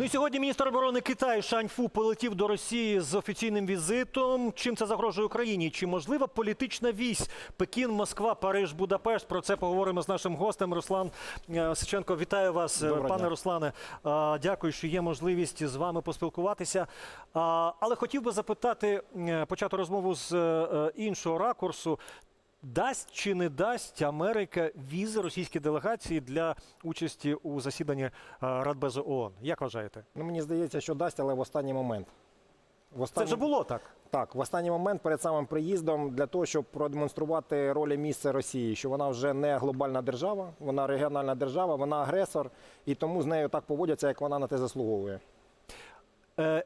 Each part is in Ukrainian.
Ну і сьогодні міністр оборони Китаю Шаньфу полетів до Росії з офіційним візитом. Чим це загрожує Україні? Чи можлива політична вісь Пекін, Москва, Париж, Будапешт? Про це поговоримо з нашим гостем. Руслан е, Сиченко. Вітаю вас, е, Доброго пане дня. Руслане. Дякую, що є можливість з вами поспілкуватися. Але хотів би запитати, е, почати розмову з іншого ракурсу. Дасть чи не дасть Америка візи російській делегації для участі у засіданні е, Радбезу ООН? Як вважаєте? Ну, мені здається, що дасть, але в останній момент. В Це вже було так. Так, в останній момент перед самим приїздом для того, щоб продемонструвати роль і місце Росії, що вона вже не глобальна держава, вона регіональна держава, вона агресор, і тому з нею так поводяться, як вона на те заслуговує. Е,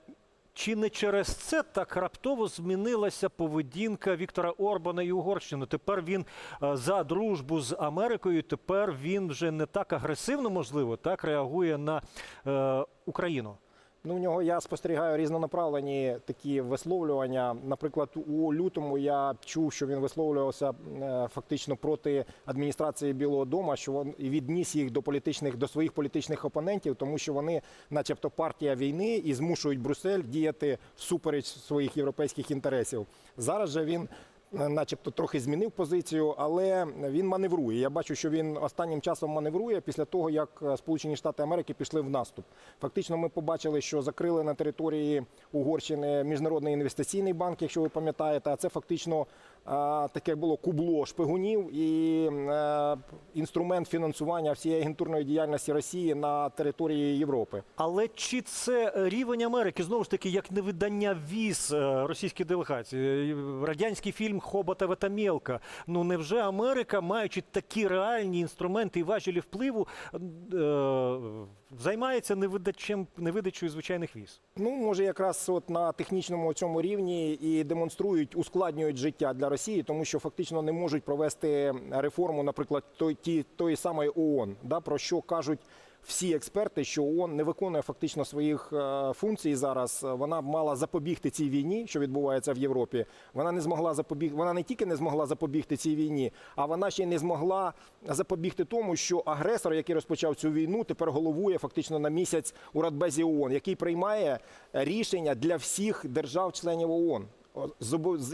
Чи не через це так раптово змінилася поведінка Віктора Орбана і Угорщини? Тепер він е, за дружбу з Америкою. Тепер він вже не так агресивно, можливо, так реагує на е, Україну. Ну, у нього я спостерігаю різнонаправлені такі висловлювання. Наприклад, у лютому я чув, що він висловлювався е, фактично проти адміністрації Білого Дому, що він відніс їх до політичних до своїх політичних опонентів, тому що вони, начебто, партія війни і змушують Брюссель діяти всупереч своїх європейських інтересів. Зараз же він. Е, Начебто трохи змінив позицію, але він маневрує. Я бачу, що він останнім часом маневрує після того, як е, Сполучені Штати Америки пішли в наступ. Фактично, ми побачили, що закрили на території Угорщини міжнародний інвестиційний банк, якщо ви пам'ятаєте, а це фактично таке було кубло шпигунів і е, інструмент фінансування всієї агентурної діяльності Росії на території Європи. Але чи це рівень Америки знову ж таки як невидання віз е, російській делегації? Е, Радянський фільм Хобота Ветамєлка. Ну невже Америка, маючи такі реальні інструменти і важелі впливу, е, займається невидачем, невидачею звичайних віз? Ну, може, якраз от на технічному цьому рівні і демонструють, ускладнюють життя для Росії, тому що фактично не можуть провести реформу, наприклад, той, ті, тої самої ООН, да, про що кажуть всі експерти, що ООН не виконує фактично своїх е, функцій зараз. Вона б мала запобігти цій війні, що відбувається в Європі. Вона не змогла запобігти. Вона не тільки не змогла запобігти цій війні, а вона ще й не змогла запобігти тому, що агресор, який розпочав цю війну, тепер головує фактично на місяць у Радбезі ООН, який приймає рішення для всіх держав-членів ООН,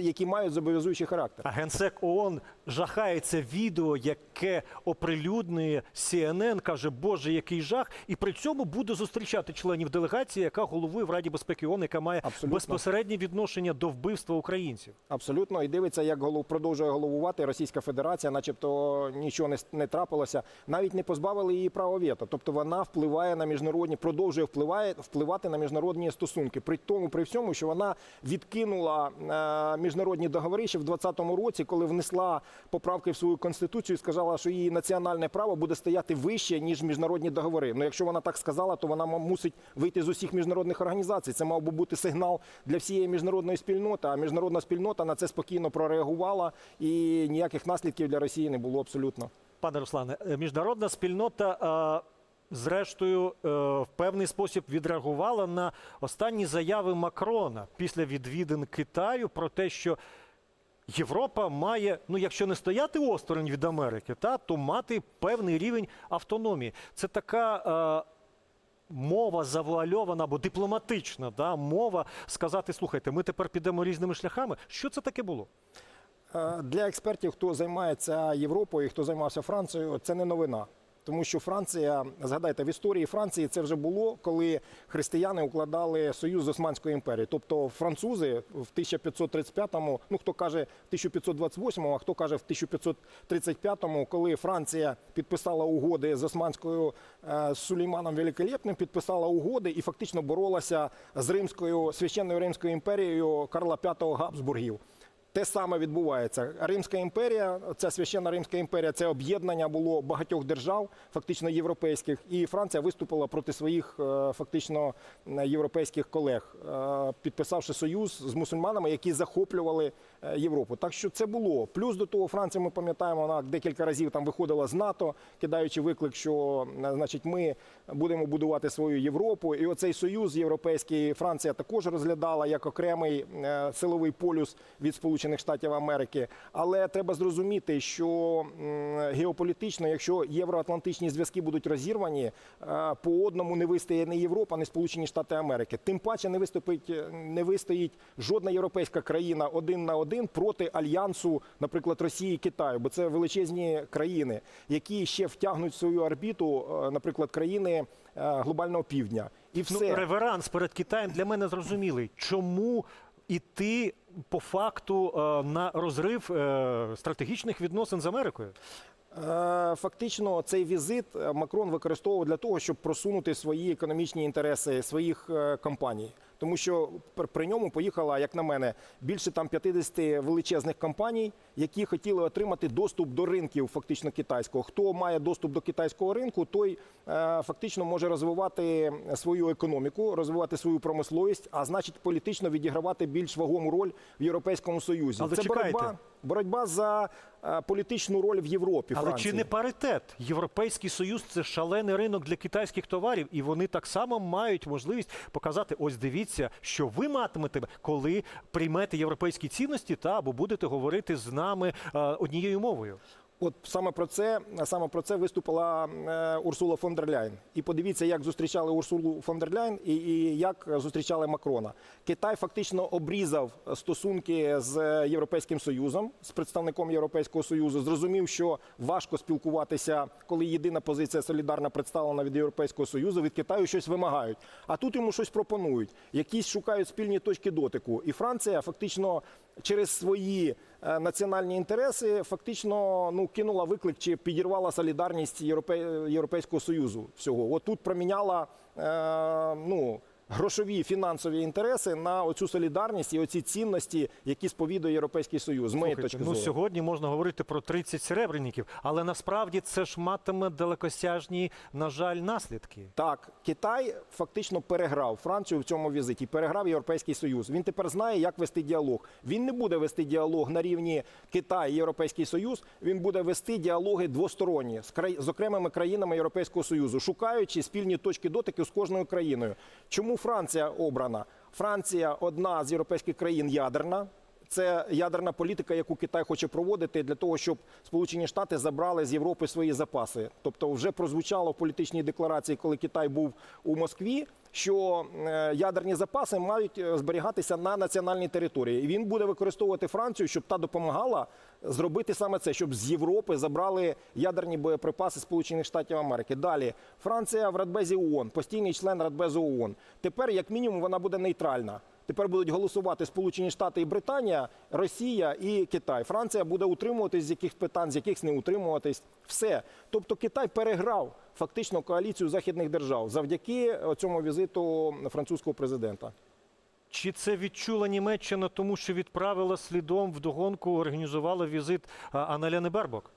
які мають зобов'язуючий характер. А генсек ООН жахається відео, яке оприлюднює CNN, каже, Боже, який жах, і при цьому буде зустрічати членів делегації, яка головує в Раді безпеки ООН, яка має Абсолютно. безпосереднє відношення до вбивства українців. Абсолютно, і дивиться, як голов продовжує головувати Російська Федерація, начебто нічого не, не трапилося. Навіть не позбавили її права вето. Тобто вона впливає на міжнародні, продовжує впливає, впливати на міжнародні стосунки. При тому, при всьому, що вона відкинула міжнародні договори ще в 2020 році, коли внесла поправки в свою конституцію, сказала, що її національне право буде стояти вище ніж міжнародні договори. Ну, якщо вона так сказала, то вона мусить вийти з усіх міжнародних організацій. Це мав би бути сигнал для всієї міжнародної спільноти. А міжнародна спільнота на це спокійно прореагувала, і ніяких наслідків для Росії не було абсолютно. Пане Руслане, е, міжнародна спільнота. е, Зрештою, е, в певний спосіб відреагувала на останні заяви Макрона після відвідин Китаю про те, що Європа має, ну якщо не стояти осторонь від Америки, та то мати певний рівень автономії. Це така е, мова завуальована або дипломатична да, мова сказати: слухайте, ми тепер підемо різними шляхами. Що це таке було? Е, Для експертів, хто займається Європою, хто займався Францією, це не новина. Тому що Франція, згадайте, в історії Франції це вже було, коли християни укладали союз з Османською імперією. Тобто французи в 1535-му, ну хто каже в 1528-му, а хто каже в 1535-му, коли Франція підписала угоди з Османською е, з Сулейманом Великолепним, підписала угоди і фактично боролася з Римською священною Римською імперією Карла V Габсбургів. Те саме відбувається. Римська імперія, ця священна Римська імперія, це об'єднання було багатьох держав, фактично європейських, і Франція виступила проти своїх е, фактично е, європейських колег, е, підписавши союз з мусульманами, які захоплювали Європу. Так що це було. Плюс до того, Франція, ми пам'ятаємо, вона декілька разів там виходила з НАТО, кидаючи виклик, що значить ми будемо будувати свою Європу. І оцей союз європейський Франція також розглядала як окремий силовий полюс від Сполучених. Сполучених Штатів Америки. Але треба зрозуміти, що геополітично, якщо євроатлантичні зв'язки будуть розірвані, е, по одному не вистоїть не Європа, не Сполучені Штати Америки. Тим паче не виступить, е, не вистоїть жодна європейська країна один на один проти альянсу, наприклад, Росії і Китаю, бо це величезні країни, які ще втягнуть в свою орбіту, е, наприклад, країни глобального півдня. І все. Ну, реверанс перед Китаєм для мене зрозумілий. Чому іти по факту е, на розрив е, стратегічних відносин з Америкою? Е, Фактично, цей візит е, Макрон використовував для того, щоб просунути свої економічні інтереси своїх е, компаній. Тому що пр- при ньому поїхала, як на мене, більше там 50 величезних компаній, які хотіли отримати доступ до ринків фактично китайського. Хто має доступ до китайського ринку, той фактично може розвивати свою економіку, розвивати свою промисловість, а значить політично відігравати більш вагому роль в Європейському Союзі. Але Це чекайте. боротьба, боротьба за е, політичну роль в Європі. Але Франції. чи не паритет? Європейський союз це шалений ринок для китайських товарів, і вони так само мають можливість показати: ось дивіться, що ви матимете, коли приймете європейські цінності, та або будете говорити з нами е, однією мовою. От саме про це саме про це виступила е, Урсула фон дер Ляйн. І подивіться, як зустрічали Урсулу фон дер Ляйн і, і як зустрічали Макрона. Китай фактично обрізав стосунки з Європейським Союзом, з представником Європейського Союзу. Зрозумів, що важко спілкуватися, коли єдина позиція солідарна представлена від Європейського Союзу. Від Китаю щось вимагають. А тут йому щось пропонують. Якісь шукають спільні точки дотику. І Франція фактично через свої е, національні інтереси фактично ну кинула виклик чи підірвала солідарність Європейського союзу. Всього от тут проміняла е, ну. Грошові фінансові інтереси на оцю солідарність і оці цінності, які сповідує Європейський Союз, моєї Слухайте, точки ну зору. сьогодні можна говорити про 30 серебряників, але насправді це ж матиме далекосяжні, на жаль, наслідки. Так, Китай фактично переграв Францію в цьому візиті, переграв Європейський Союз. Він тепер знає, як вести діалог. Він не буде вести діалог на рівні Китай Європейський Союз. Він буде вести діалоги двосторонні з край... з окремими країнами Європейського Союзу, шукаючи спільні точки дотику з кожною країною. Чому Франція обрана? Франція одна з європейських країн ядерна. Це ядерна політика, яку Китай хоче проводити для того, щоб Сполучені Штати забрали з Європи свої запаси. Тобто, вже прозвучало в політичній декларації, коли Китай був у Москві, що е, ядерні запаси мають е, зберігатися на національній території. І він буде використовувати Францію, щоб та допомагала зробити саме це, щоб з Європи забрали ядерні боєприпаси Сполучених Штатів Америки. Далі Франція в Радбезі ООН, постійний член Радбезу ООН. Тепер, як мінімум, вона буде нейтральна. Тепер будуть голосувати Сполучені Штати і Британія, Росія і Китай. Франція буде утримуватись з яких питань, з яких не утримуватись. Все. Тобто Китай переграв фактично коаліцію західних держав завдяки цьому візиту французького президента. Чи це відчула Німеччина, тому що відправила слідом вдогонку, організувала візит Аналяни Бербок?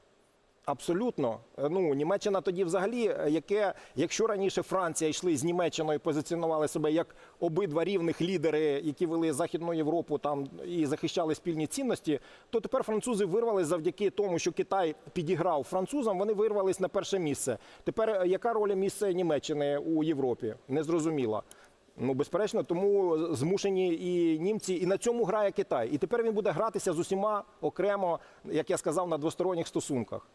Абсолютно. Ну, Німеччина тоді взагалі, е, яке, якщо раніше Франція йшли з Німеччиною, позиціонували себе як обидва рівних лідери, які вели Західну Європу там і захищали спільні цінності, то тепер французи вирвались завдяки тому, що Китай підіграв французам, вони вирвались на перше місце. Тепер е, яка роль місце Німеччини у Європі? Незрозуміла. Ну, безперечно, тому змушені і німці, і на цьому грає Китай. І тепер він буде гратися з усіма окремо, як я сказав, на двосторонніх стосунках.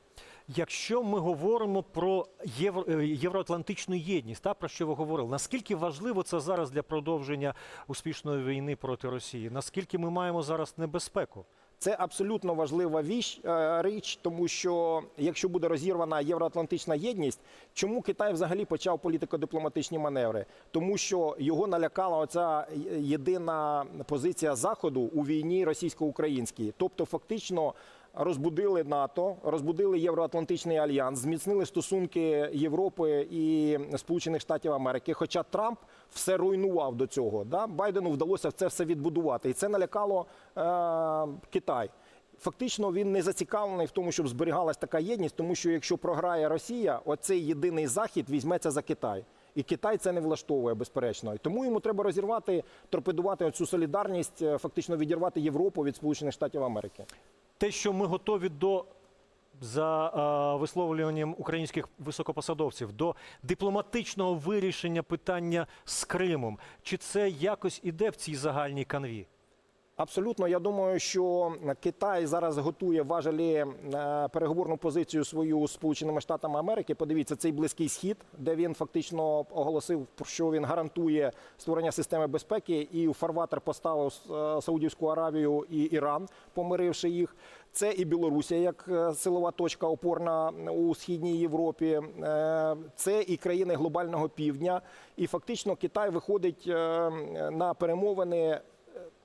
Якщо ми говоримо про євро, е, євроатлантичну єдність, та про що ви говорили, наскільки важливо це зараз для продовження успішної війни проти Росії? Наскільки ми маємо зараз небезпеку? Це абсолютно важлива віч, е, річ, тому що якщо буде розірвана євроатлантична єдність, чому Китай взагалі почав політико-дипломатичні маневри? Тому що його налякала оця єдина позиція Заходу у війні російсько-українській. Тобто, фактично. Розбудили НАТО, розбудили Євроатлантичний альянс, зміцнили стосунки Європи і Сполучених Штатів Америки. Хоча Трамп все руйнував до цього. Да? Байдену вдалося це все відбудувати, і це налякало е- Китай. Фактично він не зацікавлений в тому, щоб зберігалась така єдність, тому що якщо програє Росія, оцей єдиний захід візьметься за Китай. І Китай це не влаштовує, безперечно. І тому йому треба розірвати, торпедувати цю солідарність, е, фактично відірвати Європу від Сполучених Штатів Америки. Те, що ми готові до за е, висловлюванням українських високопосадовців до дипломатичного вирішення питання з Кримом, чи це якось іде в цій загальній канві? Абсолютно, я думаю, що Китай зараз готує важелі е, переговорну позицію свою з Сполученими Штатами Америки. Подивіться, цей близький схід, де він фактично оголосив, що він гарантує створення системи безпеки, і у фарватер поставив е, Саудівську Аравію і Іран, помиривши їх. Це і Білорусія як е, силова точка опорна у східній Європі. Це і країни глобального півдня. І фактично Китай виходить на перемовини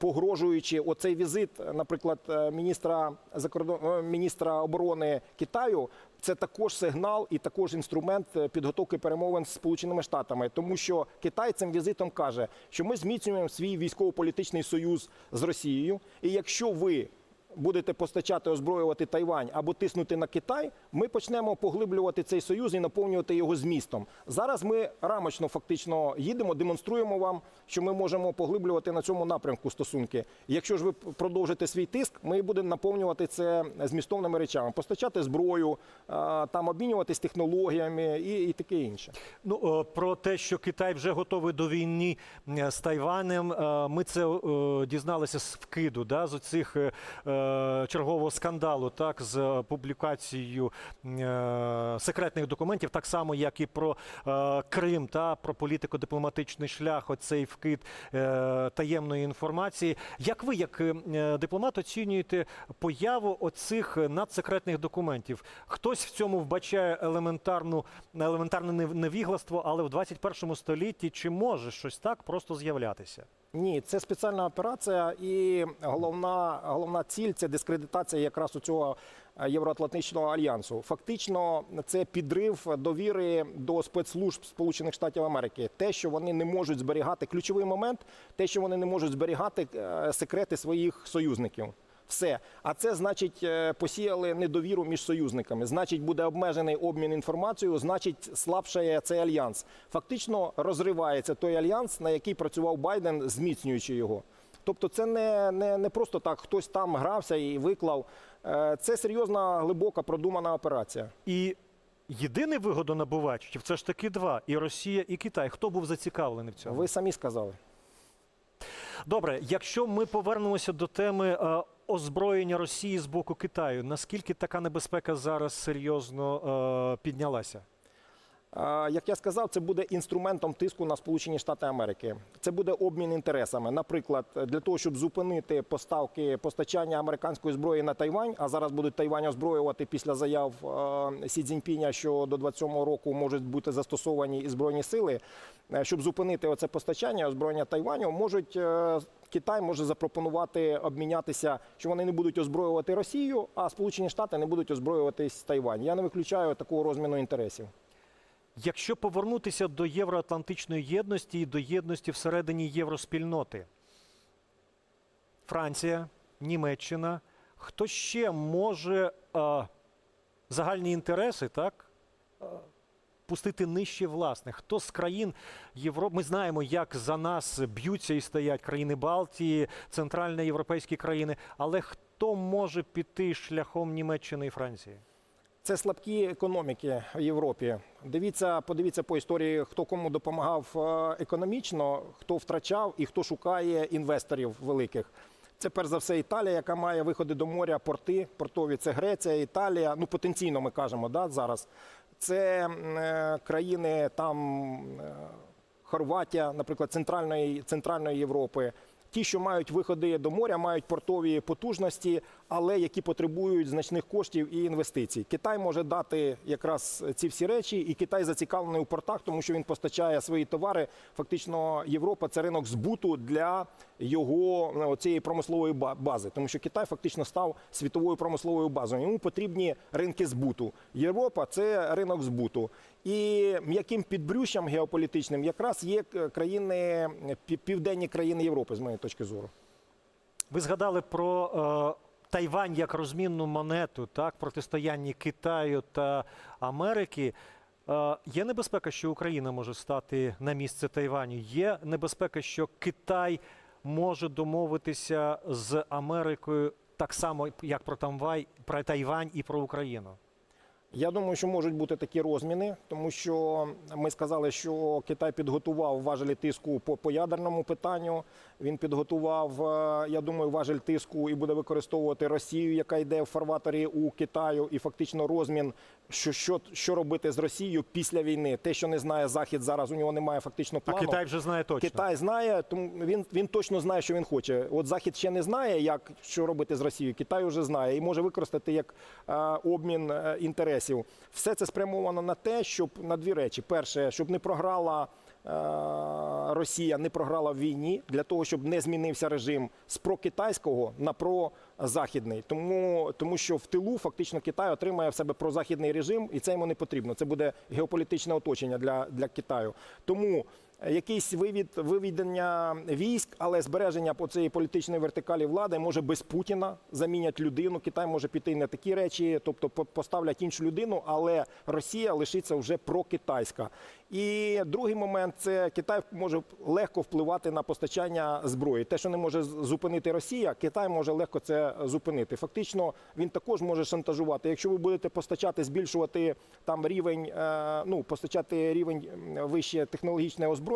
погрожуючи оцей візит, наприклад, е, міністра закордон... е, міністра оборони Китаю. Це також сигнал і також інструмент е, підготовки перемовин з Сполученими Штатами, тому що Китай цим візитом каже, що ми зміцнюємо свій військово-політичний союз з Росією, і якщо ви будете постачати озброювати Тайвань або тиснути на Китай, ми почнемо поглиблювати цей союз і наповнювати його змістом. Зараз ми рамочно фактично їдемо, демонструємо вам, що ми можемо поглиблювати на цьому напрямку стосунки. Якщо ж ви продовжите свій тиск, ми будемо наповнювати це змістовними речами, постачати зброю, там обмінюватись технологіями і, і таке інше. Ну е, про те, що Китай вже готовий до війни е, з Тайванем, е, ми це дізналися з вкиду, да, з оцих е, чергового скандалу, так, з публікацією е, секретних документів, так само, як і про е, Крим, та про політико-дипломатичний шлях, оцей вкид е, таємної інформації. Як ви, як е, дипломат, оцінюєте появу оцих надсекретних документів? Хтось в цьому вбачає елементарну елементарне невігластво, але в 21 столітті чи може щось так просто з'являтися? Ні, це спеціальна операція, і головна, головна ціль це дискредитація якраз у цього е, Євроатлантичного альянсу. Фактично, це підрив довіри до спецслужб Сполучених Штатів Америки. Те, що вони не можуть зберігати ключовий момент, те, що вони не можуть зберігати е, секрети своїх союзників. Все, а це значить е, посіяли недовіру між союзниками. Значить, буде обмежений обмін інформацією, значить, слабшає цей альянс. Фактично розривається той альянс, на який працював Байден, зміцнюючи його. Тобто, це не, не, не просто так, хтось там грався і виклав. Е, Це серйозна, глибока, продумана операція. І єдиний вигодонабувач, це ж таки два: і Росія, і Китай. Хто був зацікавлений в цьому? Ви самі сказали. Добре, якщо ми повернемося до теми е, озброєння Росії з боку Китаю, наскільки така небезпека зараз серйозно е, піднялася? Як я сказав, це буде інструментом тиску на Сполучені Штати Америки. Це буде обмін інтересами. Наприклад, для того, щоб зупинити поставки постачання американської зброї на Тайвань, а зараз будуть Тайвань озброювати після заяв Сі Цзіньпіня, що до 27-го року можуть бути застосовані і збройні сили. Е, Щоб зупинити оце постачання озброєння Тайваню, можуть. е, Китай може запропонувати обмінятися, що вони не будуть озброювати Росію, а Сполучені Штати не будуть озброюватись Тайвань. Я не виключаю такого розміну інтересів. Якщо повернутися до євроатлантичної єдності і до єдності всередині євроспільноти, Франція, Німеччина, хто ще може е, загальні інтереси, так? Пустити нижче власних. Хто з країн Європи? Ми знаємо, як за нас б'ються і стоять країни Балтії, центральноєвропейські країни. Але хто може піти шляхом Німеччини і Франції? Це слабкі економіки в Європі. Дивіться, подивіться по історії, хто кому допомагав е, економічно, хто втрачав і хто шукає інвесторів великих. Це перш за все Італія, яка має виходи до моря, порти портові. Це Греція, Італія. Ну потенційно ми кажемо да, зараз. Це е, країни там е, Хорватія, наприклад, центральної, центральної Європи. Ті, що мають виходи до моря, мають портові потужності, але які потребують значних коштів і інвестицій. Китай може дати якраз ці всі речі, і Китай зацікавлений у портах, тому що він постачає свої товари. Фактично, Європа це ринок збуту для його ну, цієї промислової ба- бази, тому що Китай фактично став світовою промисловою базою. Йому потрібні ринки збуту. Європа це ринок збуту. І м'яким підбрющем геополітичним якраз є е, країни пі- південні країни Європи, з моєї точки зору. Ви згадали про е, Тайвань як розмінну монету, так, протистоянні Китаю та Америки. Е, є небезпека, що Україна може стати на місце Тайваню. Є небезпека, що Китай може домовитися з Америкою так само, як про Тамвай, про Тайвань і про Україну. Я думаю, що можуть бути такі розміни, тому що ми сказали, що Китай підготував важелі тиску по, по ядерному питанню. Він підготував, е, я думаю, важель тиску і буде використовувати Росію, яка йде в фарватері у Китаю, і фактично розмін, що, що, що робити з Росією після війни. Те, що не знає Захід зараз, у нього немає фактично А. Китай вже знає точно. Китай знає, тому він, він точно знає, що він хоче. От Захід ще не знає, як що робити з Росією. Китай вже знає і може використати як е, обмін е, інтересів. Все це спрямовано на те, щоб на дві речі: перше, щоб не програла. Е, Росія не програла в війні для того, щоб не змінився режим з прокитайського на прозахідний. Тому, тому що в тилу фактично Китай отримає в себе прозахідний режим, і це йому не потрібно. Це буде геополітичне оточення для, для Китаю. Тому якийсь вивід виведення військ, але збереження по цієї політичної вертикалі влади може без Путіна замінять людину. Китай може піти на такі речі, тобто поставлять іншу людину, але Росія лишиться вже прокитайська. І другий момент це Китай може легко впливати на постачання зброї. Те, що не може зупинити Росія, Китай може легко це зупинити. Фактично, він також може шантажувати. Якщо ви будете постачати, збільшувати там рівень, е, ну постачати рівень вище технологічне озброєння,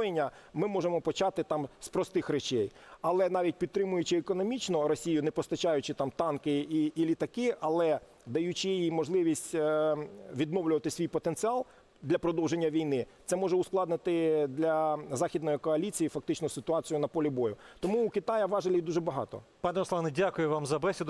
ми можемо почати там з простих речей. Але навіть підтримуючи економічно Росію, не постачаючи там танки і, і літаки, але даючи їй можливість е, відновлювати свій потенціал. Для продовження війни це може ускладнити для західної коаліції фактично ситуацію на полі бою. Тому у Китая важелів дуже багато. Пане Руслане, дякую вам за бесіду.